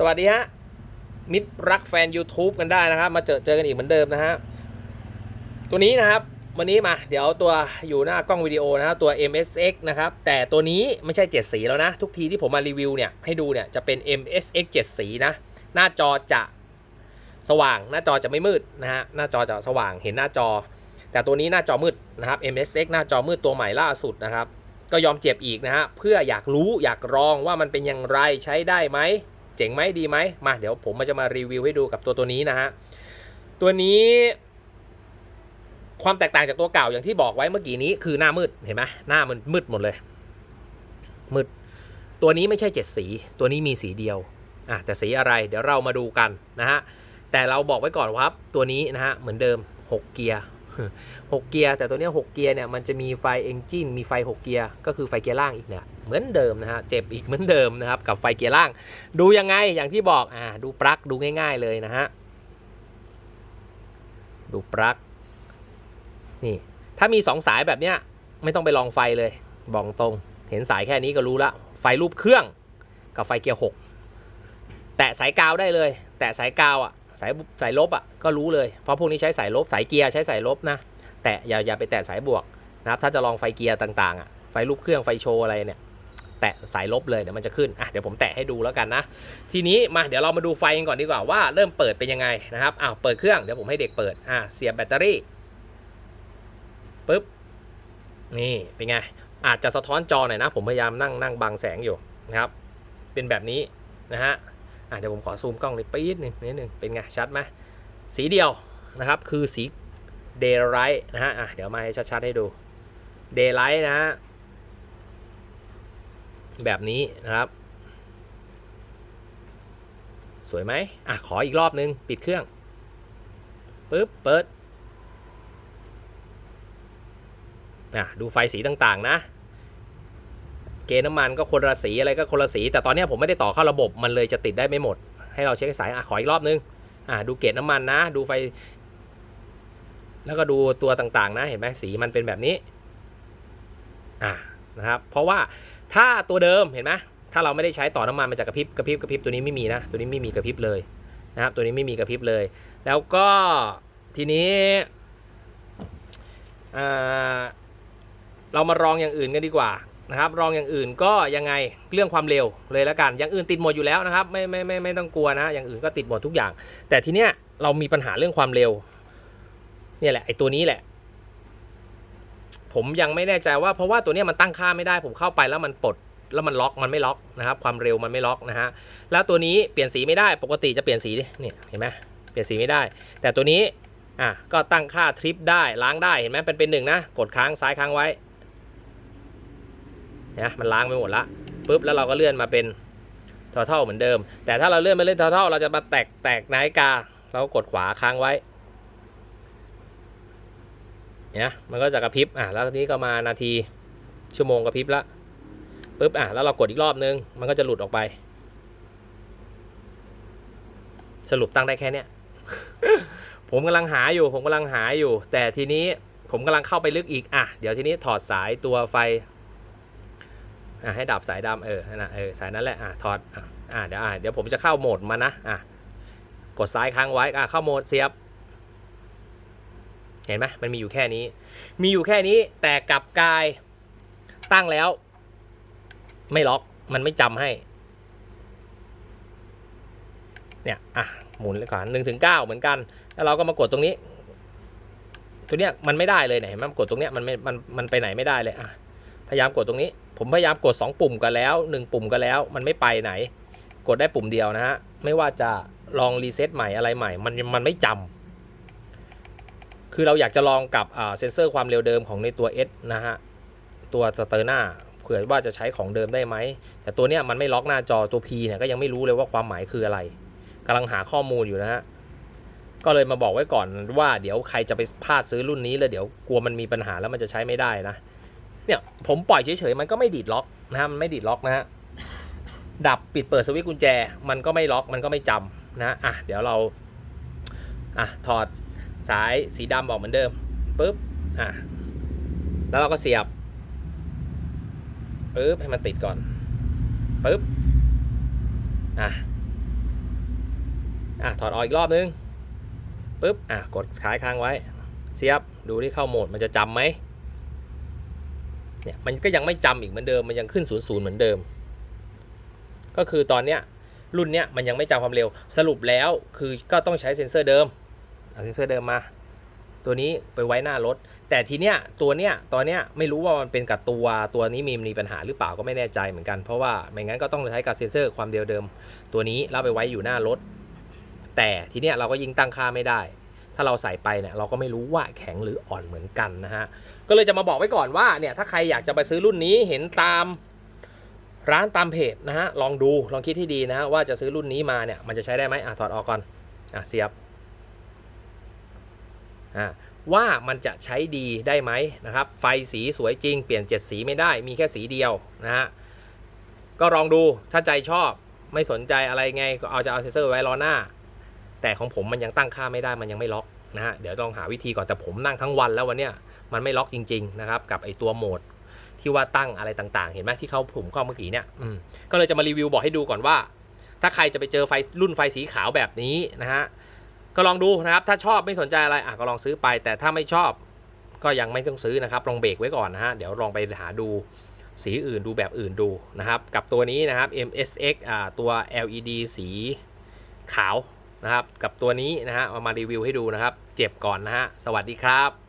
สวัสดีฮะ มิตรรักแฟน YouTube กันได้นะครับ มาเจอเจอกันอีกเหมือนเดิมนะฮะ ตัวนี้นะครับ วันนี้มา เดี๋ยวตัวอยู่หน้ากล้องวิดีโอนะครับตัว MSX นะครับ แต่ตัวนี้ไม่ใช่ 7 สีแล้วนะ ทุกทีที่ผมมารีวิวเนี่ย ให้ดูเนี่ย จะเป็น MSX 7 สีนะ หน้าจอจะสว่าง หน้าจอจะไม่มืดนะฮะ หน้าจอจะสว่าง เห็นหน้าจอ แต่ตัวนี้หน้าจอมืดนะครับ MSX หน้าจอมืดตัวใหม่ล่าสุดนะครับ ก็ยอมเจ็บอีกนะฮะ เพื่ออยากรู้อยากลองว่ามันเป็นอย่างไรใช้ได้ไหม เจ๋งไหมดีไหมมาเดี๋ยวผมมาจะมารีวิวให้ดูกับตัวตัวนี้นะฮะตัวนี้ความแตกต่างจากตัวเก่าอย่างที่บอกไว้เมื่อกี้นี้คือหน้ามืดเห็นไหมหน้ามันมืดหมดเลย มืด ตัวนี้ไม่ใช่เจ็ดสี ตัวนี้มีสีเดียวอะแต่สีอะไรเดี๋ยวเรามาดูกันนะฮะแต่เราบอกไว้ก่อนว่าครับ ตัวนี้นะฮะเหมือนเดิม 6 เกียร์ 6เกียร์แต่ตัวนี้6เกียร์เนี่ยมันจะมีไฟเอนจินมีไฟ 6 เกียร์ก็คือไฟเกียร์ล่างอีกเนี่ยเหมือนเดิมนะฮะเจ็บอีกเหมือนเดิมนะครับกับไฟเกียร์ล่าง ดูยังไงอย่างที่บอกอ่าดูปลั๊กดูง่าย ๆเลยนะฮะดูปลั๊กนี่ถ้ามี 2 สายแบบเนี้ยไม่ต้องไปลองไฟเลยบอกตรง เห็นสายแค่นี้ก็รู้ละไฟรูปเครื่องกับไฟเกียร์6แตะสายกาวได้เลย แตะสายกาวอะ สายสายลบอะก็รู้เลย เพราะพวกนี้ใช้สายลบสายเกียร์ใช้สายลบนะแตะอย่าอย่าไปแตะสายบวกนะครับถ้าจะลองไฟเกียร์ต่างๆอะไฟรูปเครื่องไฟโชว์อะไรเนี่ยแตะสายลบเลยเดี๋ยวมันจะขึ้นอะเดี๋ยวผมแตะให้ดูแล้วกันนะ ทีนี้มาเดี๋ยวเรามาดูไฟกันก่อนดีกว่าว่าเริ่มเปิดเป็นยังไงนะครับอ้าวเปิดเครื่องเดี๋ยวผมให้เด็กเปิดอะเสียบแบตเตอรี่ปุ๊บนี่เป็นไงอาจจะสะท้อนจอหน่อยนะ ผมพยายามนั่งนั่งบังแสงอยู่นะครับ เป็นแบบนี้นะฮะ อะเดี๋ยวผมขอซูมกล้องนิดปี๊ดหนึ่งนิดหนึ่งเป็นไงชัดไหมสีเดียวนะครับคือสีเดย์ไรท์นะฮะอะเดี๋ยวมาให้ชัดๆให้ดูเดย์ไลท์นะฮะแบบนี้นะครับ สวยไหมอะขออีกรอบนึง ปิดเครื่องปึ๊บเปิดอะดูไฟสีต่างๆนะ เกณฑ์น้ำมันก็คนละสีอะไรก็คนละสี แต่ตอนนี้ผมไม่ได้ต่อเข้าระบบมันเลยจะติดได้ไม่หมด ให้เราเช็คสายอะขออีกรอบนึงอะดูเกณฑ์น้ำมันนะ ดูไฟ แล้วก็ดูตัวต่างๆ นะเห็นไหมสีมันเป็นแบบนี้อะนะครับ เพราะว่าถ้าตัวเดิมเห็นไหมถ้าเราไม่ได้ใช้ต่อน้ำมันมาจากกระพริบกระพริบกระพริบตัวนี้ไม่มีนะ ตัวนี้ไม่มีกระพริบเลยนะครับ ตัวนี้ไม่มีกระพริบเลย แล้วก็ทีนี้อ่าเรามาลองอย่างอื่นกันดีกว่า นะครับลองอย่างอื่นก็ยังไงเรื่องความเร็วเลยแล้วกัน อย่างอื่นติดหมดอยู่แล้วนะครับไม่ไม่ไม่ไม่ต้องกลัวนะอย่างอื่นก็ติดหมดทุกอย่าง แต่ทีเนี้ยเรามีปัญหาเรื่องความเร็วเนี่ยแหละไอ้ตัวนี้แหละ ผมยังไม่แน่ใจว่าเพราะว่าตัวเนี้ยมันตั้งค่าไม่ได้ ผมเข้าไปแล้วมันปลดแล้วมันล็อกมันไม่ล็อกนะครับความเร็วมันไม่ล็อกนะฮะแล้วตัวนี้เปลี่ยนสีไม่ได้ปกติจะเปลี่ยนสีเนี่ยเห็นไหมเปลี่ยนสีไม่ได้ แต่ตัวนี้อะก็ตั้งค่าทริปได้ล้างได้เห็นไหมเป็นเป็นหนึ่งนะกดค้างซ้ายค้างไว้ นี่ยมันล้างไปหมดละปุ๊บแล้วเราก็เลื่อนมาเป็นทอทัลเหมือนเดิม แต่ถ้าเราเลื่อนมาเล่นทอทัลเราจะมาแตกแตกนาฬิกา เราก็กดขวาค้างไว้เนี่ยมันก็จะกระพริบอะแล้วทีนี้ก็มานาทีชั่วโมงกระพริบละปุ๊บอะแล้วเรากดอีกรอบนึง มันก็จะหลุดออกไป สรุปตั้งได้แค่เนี้ยผมกำลังหาอยู่ ผมกำลังหาอยู่ แต่ทีนี้ผมกำลังเข้าไปลึกอีกอะเดี๋ยวทีนี้ถอดสายตัวไฟ อะให้ดับสายดำเออนั่นนะเออสายนั้นแหละอะถอดอะเดี๋ยวอะเดี๋ยวผมจะเข้าโหมดมานะอะกดซ้ายค้างไว้อะเข้าโหมดเสียบ เห็นไหมมันมีอยู่แค่นี้ มีอยู่แค่นี้แต่กลับกายตั้งแล้ว ไม่ล็อกมันไม่จำให้ เนี่ยอะหมุนเลยก่อนหนึ่งถึงเก้าเหมือนกัน แล้วเราก็มากดตรงนี้ ตัวเนี้ยมันไม่ได้เลยเนี่ยเห็นไหมกดตรงเนี้ยมันไม่มันมันไปไหนไม่ได้เลยอะ พยายามกดตรงนี้ ผมพยายามกด 2 ปุ่มกันแล้ว 1 ปุ่มกันแล้ว มันไม่ไปไหน กดได้ปุ่มเดียวนะฮะ ไม่ว่าจะลองรีเซ็ตใหม่อะไรใหม่ มันมันไม่จำคือเราอยากจะลองกับเซนเซอร์ความเร็วเดิมของในตัว S นะฮะ ตัวสเตอร์หน้าเผื่อว่าจะใช้ของเดิมได้ไหม แต่ตัวเนี้ยมันไม่ล็อกหน้าจอตัว P เนี่ยก็ยังไม่รู้เลยว่าความหมายคืออะไรกำลังหาข้อมูลอยู่นะฮะก็เลยมาบอกไว้ก่อนว่าเดี๋ยวใครจะไปพลาดซื้อรุ่นนี้แล้วเดี๋ยวกลัวมันมีปัญหาแล้วมันจะใช้ไม่ได้นะ เนี่ยผมปล่อยเฉยๆมันก็ไม่ดีดล็อกนะฮะมันไม่ดีดล็อกนะฮะดับปิดเปิดสวิตช์กุญแจ มันก็ไม่ล็อกมันก็ไม่จำนะอะเดี๋ยวเราอะถอดสายสีดำบอกเหมือนเดิมปุ๊บอะแล้วเราก็เสียบปุ๊บให้มันติดก่อนปุ๊บอะอะถอดออกอีกรอบนึงปุ๊บอะกดขายค้างไว้ เสียบดูที่เข้าโหมดมันจะจำไหม เนี่ยมันก็ยังไม่จำอีกเหมือนเดิมมันยังขึ้นศูนย์ศูนย์เหมือนเดิม ก็คือตอนเนี้ยรุ่นเนี้ยมันยังไม่จำความเร็วสรุปแล้วคือก็ต้องใช้เซ็นเซอร์เดิมเอาเซ็นเซอร์เดิมมา ตัวนี้ไปไว้หน้ารถ แต่ทีเนี้ยตัวเนี้ยตอนเนี้ยไม่รู้ว่ามันเป็นกับตัวตัวนี้มีมีปัญหาหรือเปล่าก็ไม่แน่ใจเหมือนกันเพราะว่าไม่งั้นก็ต้องใช้กับเซ็นเซอร์ความเดียวเดิม ตัวนี้เราไปไว้อยู่หน้ารถ แต่ทีเนี้ยเราก็ยิงตั้งค่าไม่ได้ ถ้าเราใส่ไปเนี่ยเราก็ไม่รู้ว่าแข็งหรืออ่อนเหมือนกันนะฮะ ก็เลยจะมาบอกไว้ก่อนว่าเนี่ยถ้าใครอยากจะไปซื้อรุ่นนี้เห็นตามร้านตามเพจนะฮะลองดูลองคิดให้ดีนะฮะว่าจะซื้อรุ่นนี้มาเนี่ยมันจะใช้ได้ไหมอะถอดออกก่อนอะเสียบอะว่ามันจะใช้ดีได้ไหมนะครับไฟสีสวยจริงเปลี่ยนเจ็ดสีไม่ได้มีแค่สีเดียวนะฮะก็ลองดูถ้าใจชอบไม่สนใจอะไรไงก็เอาจะเอาเซนเซอร์ไว้ล้อหน้า แต่ของผมมันยังตั้งค่าไม่ได้มันยังไม่ล็อกนะฮะเดี๋ยวลองหาวิธีก่อนแต่ผมนั่งทั้งวันแล้ววันเนี้ยมันไม่ล็อกจริงๆนะครับกับไอตัวโหมดที่ว่าตั้งอะไรต่างๆ เห็นไหมที่เขาผมข้าเมื่อกี้เนี่ยอืมก็เลยจะมารีวิวบอกให้ดูก่อนว่า ถ้าใครจะไปเจอไฟรุ่นไฟสีขาวแบบนี้นะฮะก็ลองดูนะครับ ถ้าชอบไม่สนใจอะไรอะก็ลองซื้อไป แต่ถ้าไม่ชอบก็ยังไม่ต้องซื้อนะครับลองเบรกไว้ก่อนนะฮะเดี๋ยวลองไปหาดูสีอื่นดูแบบอื่นดูนะครับ กับตัวนี้นะครับ MSX อ่าตัว LED สีขาว นะครับ กับตัวนี้นะฮะเอามารีวิวให้ดูนะครับ เจ็บก่อนนะฮะ สวัสดีครับ